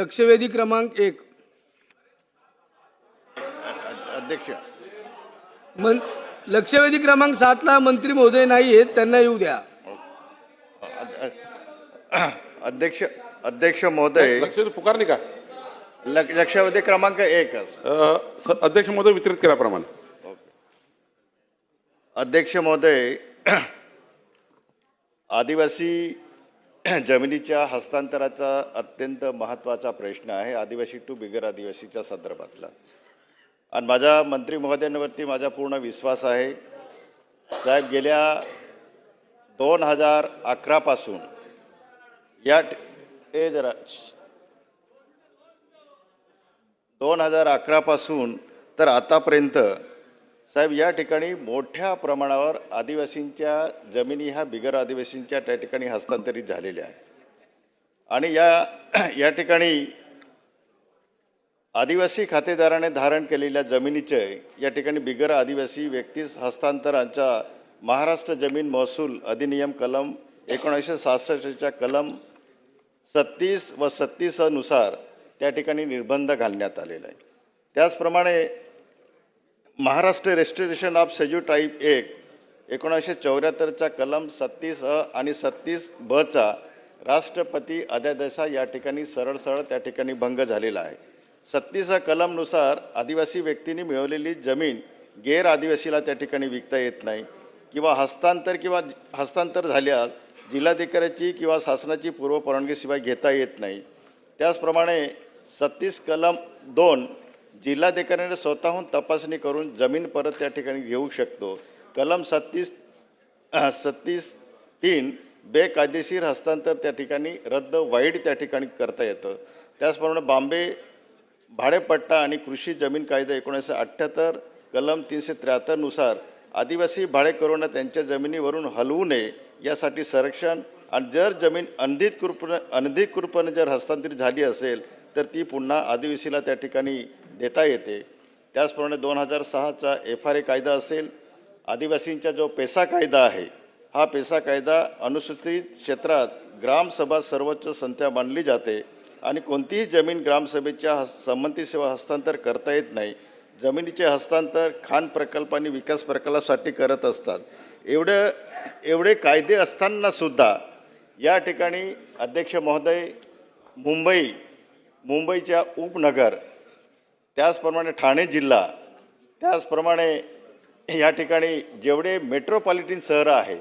लक्षवेधी क्रमांक एक. अध्यक्ष. मन लक्षवेधी क्रमांक सातला मंत्री महोदय नाही आहेत त्यांना येऊ द्या. अध्यक्ष अध्यक्ष महोदय. लक्ष पुकारले का लक- लक्षावधी क्रमांक एकच अ, स- अध्यक्ष महोदय वितरित केल्याप्रमाणे. अध्यक्ष महोदय आदिवासी जमिनीच्या हस्तांतराचा अत्यंत महत्त्वाचा प्रश्न आहे आदिवासी टू बिगर आदिवासीच्या संदर्भातला. आणि माझ्या मंत्री महोदयांवरती माझा पूर्ण विश्वास आहे. साहेब गेल्या दोन हजार अकरापासून या ए जरा दोन हजार अकरापासून तर आतापर्यंत साहेब या ठिकाणी मोठ्या प्रमाणावर आदिवासींच्या जमिनी ह्या बिगर आदिवासींच्या त्या ठिकाणी हस्तांतरित झालेल्या आहे आणि या या ठिकाणी आदिवासी खातेदाराने धारण केलेल्या जमिनीचे या ठिकाणी बिगर आदिवासी व्यक्तीस हस्तांतरांच्या महाराष्ट्र जमीन महसूल अधिनियम कलम एकोणीसशे सहासष्टच्या कलम सत्तीस व सत्तीसनुसार त्या ठिकाणी निर्बंध घालण्यात आलेला आहे. त्याचप्रमाणे महाराष्ट्र रेस्टोरेशन ऑफ सेज्यू टाईप एक एकोणीसशे चौऱ्याहत्तरचा कलम सत्तीस अ आणि सत्तीस बचा राष्ट्रपती अध्यादेशा या ठिकाणी सरळ सरळ त्या ठिकाणी भंग झालेला आहे. सत्तीस अ कलमनुसार आदिवासी व्यक्तींनी मिळवलेली जमीन गैर आदिवासीला त्या ठिकाणी विकता येत नाही किंवा हस्तांतर किंवा हस्तांतर झाल्यास जिल्हाधिकाऱ्याची किंवा शासनाची पूर्व परवानगीशिवाय घेता येत नाही. त्याचप्रमाणे सत्तीस कलम दोन जिल्हाधिकाऱ्याने स्वतःहून तपासणी करून जमीन परत त्या ठिकाणी घेऊ शकतो. कलम सत्तीस सत्तीस तीन बेकायदेशीर हस्तांतर त्या ठिकाणी रद्द वाईट त्या ठिकाणी करता येतं. त्याचप्रमाणे बॉम्बे भाडेपट्टा आणि कृषी जमीन कायदा एकोणीसशे अठ्ठ्याहत्तर कलम तीनशे त्र्याहत्तरनुसार आदिवासी भाडेकरूंना त्यांच्या जमिनीवरून हलवू नये यासाठी संरक्षण आणि जर जमीन अनधिकृतपणे अनधिकृतपणे जर हस्तांतरित झाली असेल तर ती पुन्हा आदिवासीला त्या ठिकाणी देता येते. त्याचप्रमाणे दोन हजार सहाचा एफ आर ए कायदा असेल आदिवासींचा जो पेसा कायदा आहे हा पेसा कायदा अनुसूचित क्षेत्रात ग्रामसभा सर्वोच्च संख्या मानली जाते आणि कोणतीही जमीन ग्रामसभेच्या हस् संमतीशिवाय हस्तांतर करता येत नाही. जमिनीचे हस्तांतर खान प्रकल्प आणि विकास प्रकल्पासाठी करत असतात. एवढं एवढे कायदे असतानासुद्धा या ठिकाणी अध्यक्ष महोदय मुंबई मुंबईच्या उपनगर त्याचप्रमाणे ठाणे जिल्हा त्याचप्रमाणे या ठिकाणी जेवढे मेट्रोपॉलिटन शहरं आहे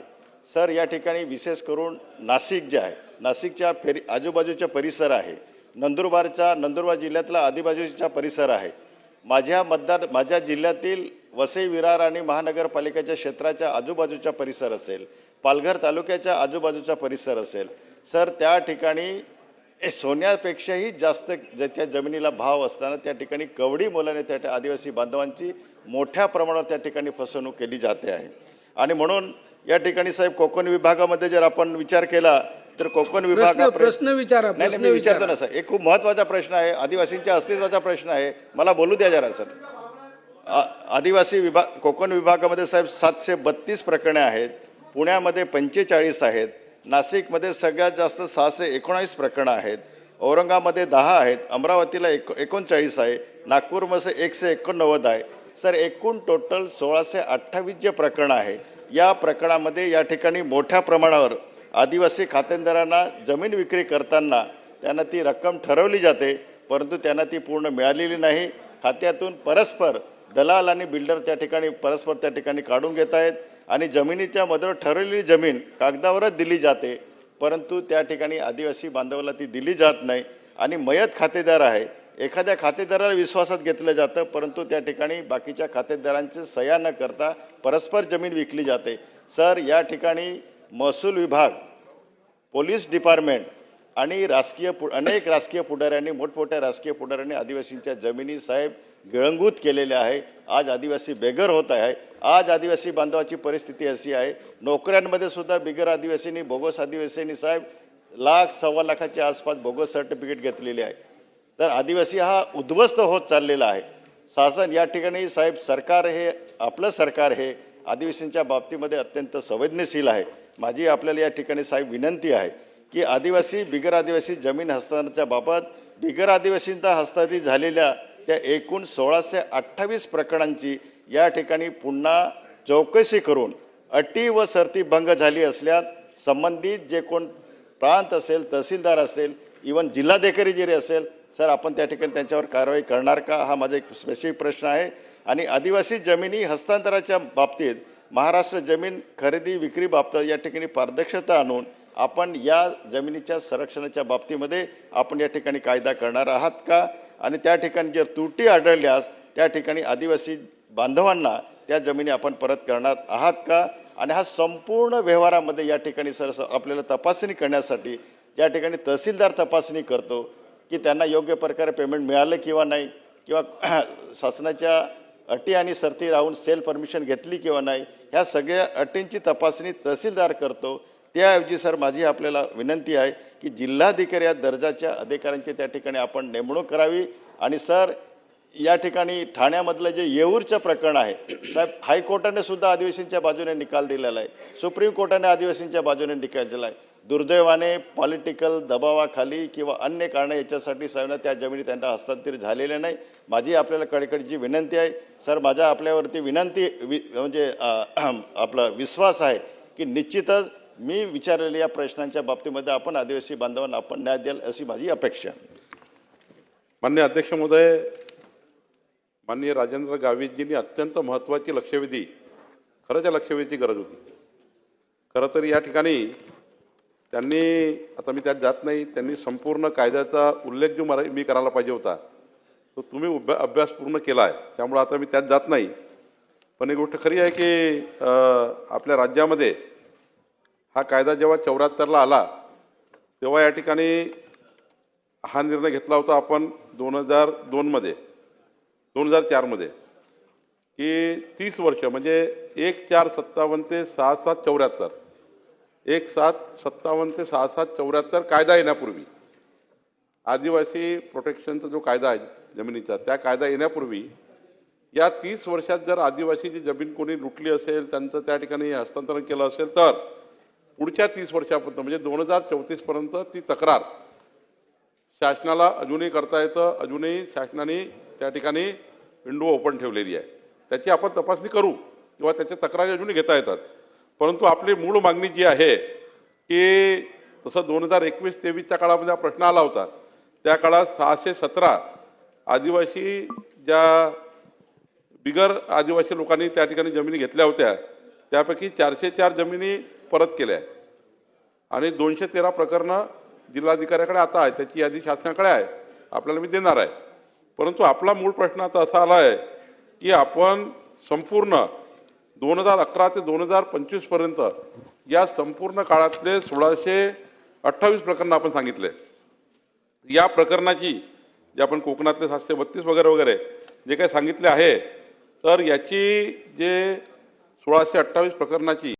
सर या ठिकाणी विशेष करून नाशिक जे आहे नाशिकच्या फेरी आजूबाजूचा परिसर आहे नंदुरबारचा नंदुरबार जिल्ह्यातला आदिबाजूचा परिसर आहे. माझ्या मतदार माझ्या जिल्ह्यातील वसई विरार आणि महानगरपालिकेच्या क्षेत्राच्या आजूबाजूचा परिसर असेल पालघर तालुक्याच्या आजूबाजूचा परिसर असेल सर त्या ठिकाणी हे सोन्यापेक्षाही जास्त ज्याच्या जमिनीला भाव असताना त्या ठिकाणी कवडी मोलाने त्या आदिवासी बांधवांची मोठ्या प्रमाणावर त्या ठिकाणी फसवणूक केली जाते आहे. आणि म्हणून या ठिकाणी साहेब कोकण विभागामध्ये जर आपण विचार केला तर कोकण विभाग प्रश्न प्र- प्रश्न विचारा नाही मी विचारतो विचारा. ना सर. एक खूप महत्त्वाचा प्रश्न आहे आदिवासींच्या अस्तित्वाचा प्रश्न आहे. मला बोलू द्या जरा सर. आ- आदिवासी विभाग कोकण विभागामध्ये साहेब सातशे बत्तीस प्रकरणे आहेत. पुण्यामध्ये पंचेचाळीस आहेत. नाशिकमध्ये सगळ्यात जास्त सहाशे एकोणावीस प्रकरणं आहेत. औरंगामध्ये दहा आहेत. अमरावतीला एक एकोणचाळीस आहे. नागपूरमध्ये एकशे एकोणनव्वद आहे. सर एकूण टोटल सोळाशे अठ्ठावीस जे प्रकरणं आहे या प्रकरणामध्ये या ठिकाणी मोठ्या प्रमाणावर आदिवासी खातेदारांना जमीन विक्री करताना त्यांना ती रक्कम ठरवली जाते परंतु त्यांना ती पूर्ण मिळालेली नाही. खात्यातून परस्पर दलाल आणि बिल्डर त्या ठिकाणी परस्पर त्या ठिकाणी काढून घेत आहेत. आणि जमिनीच्या मदर ठरवलेली जमीन कागदावरच दिली जाते. परंतु त्या ठिकाणी आदिवासी बांधवाला ती दिली जात नाही. आणि मयत खातेदार आहे. एखाद्या खातेदाराला विश्वासात घेतलं जातं परंतु त्या ठिकाणी बाकीच्या खातेदारांची सह्या न करता परस्पर जमीन विकली जाते. सर या ठिकाणी महसूल विभाग पोलीस डिपार्टमेंट आणि राजकीय पु अनेक राजकीय पुढाऱ्यांनी मोठमोठ्या राजकीय पुढाऱ्यांनी आदिवासींच्या जमिनी साहेब गिळंगूत केलेल्या आहे. आज आदिवासी बेघर होत आहे. आज आदिवासी बांधवाची परिस्थिती अशी आहे. नोकऱ्यांमध्ये सुद्धा बिगर आदिवासींनी बोगस आदिवासींनी साहेब लाख सव्वा लाखाच्या आसपास बोगस सर्टिफिकेट घेतलेले आहे. तर आदिवासी हा उद्ध्वस्त होत चाललेला आहे. शासन या ठिकाणी साहेब सरकार हे आपलं सरकार हे आदिवासींच्या बाबतीमध्ये अत्यंत संवेदनशील आहे. माझी आपल्याला या ठिकाणी साहेब विनंती आहे. की आदिवासी बिगर आदिवासी जमीन हस्तांतरणाच्या बाबत बिगर आदिवासींचा हस्तांतरित झालेल्या त्या एकूण सोळाशे अठ्ठावीस प्रकरणांची या ठिकाणी पुन्हा चौकशी करून अटी व सर्ती भंग झाली असल्यास संबंधित जे कोण प्रांत असेल तहसीलदार असेल इवन जिल्हाधिकारी जरी असेल सर आपण त्या ठिकाणी त्यांच्यावर कारवाई करणार का? हा माझा एक स्पेसिफिक प्रश्न आहे. आणि आदिवासी जमिनी हस्तांतराच्या बाबतीत महाराष्ट्र जमीन खरेदी विक्री बाबत या ठिकाणी पारदर्शकता आणून आपण या जमिनीच्या संरक्षणाच्या बाबतीमध्ये आपण या ठिकाणी कायदा करणार आहात का? आणि त्या ठिकाणी जर त्रुटी आढळल्यास त्या ठिकाणी आदिवासी बांधवांना त्या जमिनी आपण परत करणार आहात का? आणि हा संपूर्ण व्यवहारामध्ये या ठिकाणी सर आपल्याला तपासणी करण्यासाठी या ठिकाणी तहसीलदार तपासणी करतो की त्यांना योग्य प्रकारे पेमेंट मिळालं किंवा नाही किंवा शासनाच्या अटी आणि सर्ती राहून सेल परमिशन घेतली किंवा नाही ह्या सगळ्या अटींची तपासणी तहसीलदार करतो. त्याऐवजी सर माझी आपल्याला विनंती आहे की जिल्हाधिकारी या दर्जाच्या अधिकाऱ्यांची त्या ठिकाणी आपण नेमणूक करावी. आणि सर या ठिकाणी ठाण्यामधलं जे येऊरचं प्रकरण आहे साहेब हायकोर्टाने सुद्धा आदिवासींच्या बाजूने निकाल दिलेला आहे. सुप्रीम कोर्टाने आदिवासींच्या बाजूने निकाल दिला आहे. दुर्दैवाने पॉलिटिकल दबावाखाली किंवा अन्य कारणं याच्यासाठी साहेबांना त्या जमिनी त्यांना हस्तांतरित झालेले नाही. माझी आपल्याला कडेकडची विनंती आहे. सर माझ्या आपल्यावरती विनंती वि म्हणजे आपला विश्वास आहे की निश्चितच मी विचारलेल्या या प्रश्नांच्या बाबतीमध्ये आपण आदिवासी बांधवांना आपण न्याय द्याल अशी माझी अपेक्षा मान्य अध्यक्ष महोदय माननीय राजेंद्र गावितजींनी अत्यंत महत्त्वाची लक्षवेधी खरंच्या लक्षवेधीची गरज होती. खरं तर या ठिकाणी त्यांनी आता मी त्यात जात नाही त्यांनी संपूर्ण कायद्याचा उल्लेख जो मला मी करायला पाहिजे होता तो तुम्ही उभ्या अभ्यास पूर्ण केला आहे त्यामुळं आता मी त्यात जात नाही. पण एक गोष्ट खरी आहे की आपल्या राज्यामध्ये हा कायदा जेव्हा चौऱ्याहत्तरला आला तेव्हा या ठिकाणी हा निर्णय घेतला होता आपण दोन हजार दोनमध्ये दोन हजार चारमध्ये की तीस वर्ष म्हणजे एक चार सत्तावन्न ते सहा सात चौऱ्याहत्तर एक सात सत्तावन्न ते सहा सात चौऱ्याहत्तर कायदा येण्यापूर्वी आदिवासी प्रोटेक्शनचा जो कायदा आहे जमिनीचा त्या कायदा येण्यापूर्वी या तीस वर्षात जर आदिवासीची जमीन कोणी लुटली असेल त्यांचं त्या ठिकाणी हस्तांतरण केलं असेल तर पुढच्या तीस वर्षापर्यंत म्हणजे दोन हजार चौतीसपर्यंत ती तक्रार शासनाला अजूनही करता येतं. अजूनही शासनाने त्या ठिकाणी विंडो ओपन ठेवलेली आहे. त्याची आपण तपासणी करू किंवा त्याच्या तक्रारी अजूनही घेता येतात. परंतु आपली मूळ मागणी जी आहे की तसं दोन हजार एकवीस तेवीसच्या काळामध्ये हा प्रश्न आला होता. त्या काळात सहाशे सतरा आदिवासी ज्या बिगर आदिवासी लोकांनी त्या ठिकाणी जमिनी घेतल्या होत्या त्यापैकी चारशे चार जमिनी परत केल्या. आणि दोनशे तेरा प्रकरणं जिल्हाधिकाऱ्याकडे आता आहे त्याची यादी शासनाकडे आहे आपल्याला मी देणार आहे. परंतु आपला मूळ प्रश्न आता असा आला आहे की आपण संपूर्ण दोन हजार अकरा ते दोन हजार पंचवीसपर्यंत या संपूर्ण काळातले सोळाशे अठ्ठावीस प्रकरणं आपण सांगितले. या प्रकरणाची जे आपण कोकणातले सातशे बत्तीस वगैरे वगैरे जे काही सांगितले आहे तर याची जे सोळाशे अठ्ठावीस प्रकरणाची